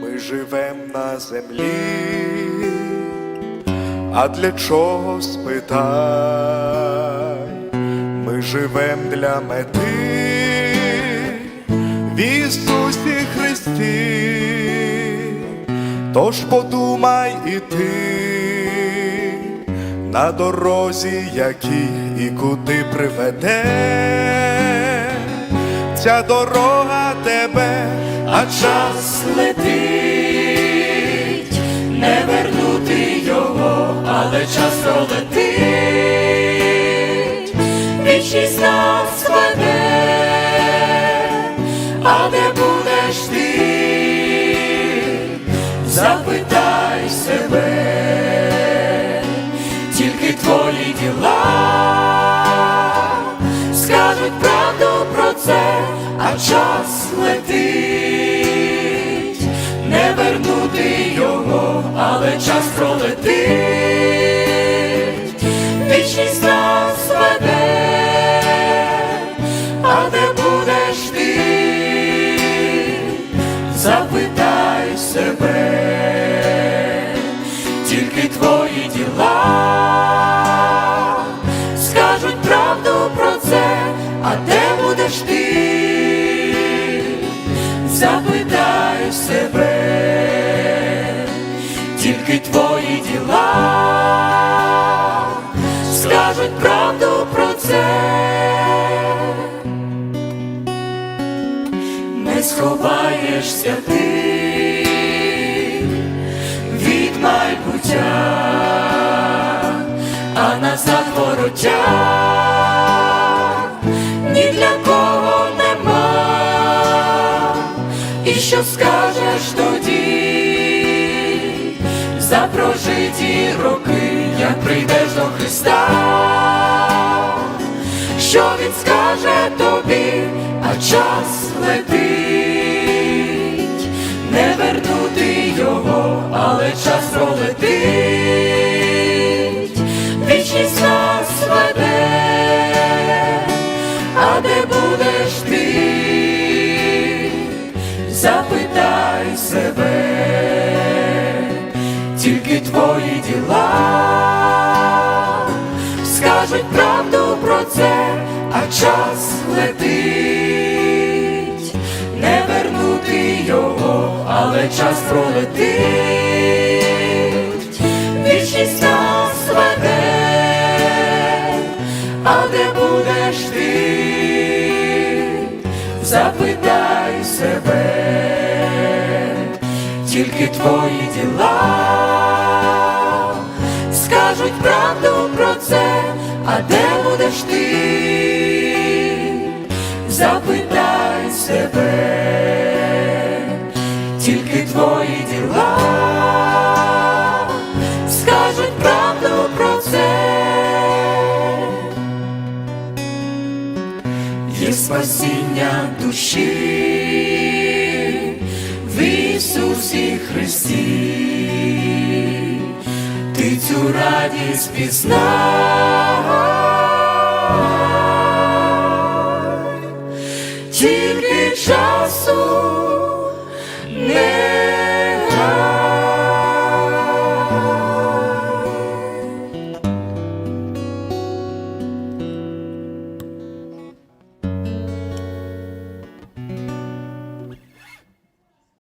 Ми живем на землі, а для чого спитай? Ми живем для мети. В Ісусі Христі, тож подумай і ти на дорозі, якій і куди приведе. Ця дорога тебе, а час летить, не вернути його, але час пролетить, вічність нас веде, а де будеш ти, твої діла. Скажуть правду про це, а час летить, не вернути його, але час пролетить, вічність нас веде, а де будеш ти, запитай себе, а де будеш ти? Запитай себе, тільки твої діла скажуть правду про це. Не сховаєшся ти від майбуття а назад вороття що скажеш тоді? За прожиті роки, як прийдеш до Христа, що Він скаже тобі, а час летить, не вернути його, але час пролетить, вічність твої діла. Скажуть правду про це, а час летить, не вернути його, але час пролетить, вічність нас веде, а де будеш ти, запитай себе, тільки твої діла скажуть правду про це, а де будеш ти, запитай себе, тільки твої діла скажуть правду про це. Є спасіння душі в Ісусі Христі радість пізнай, тільки часу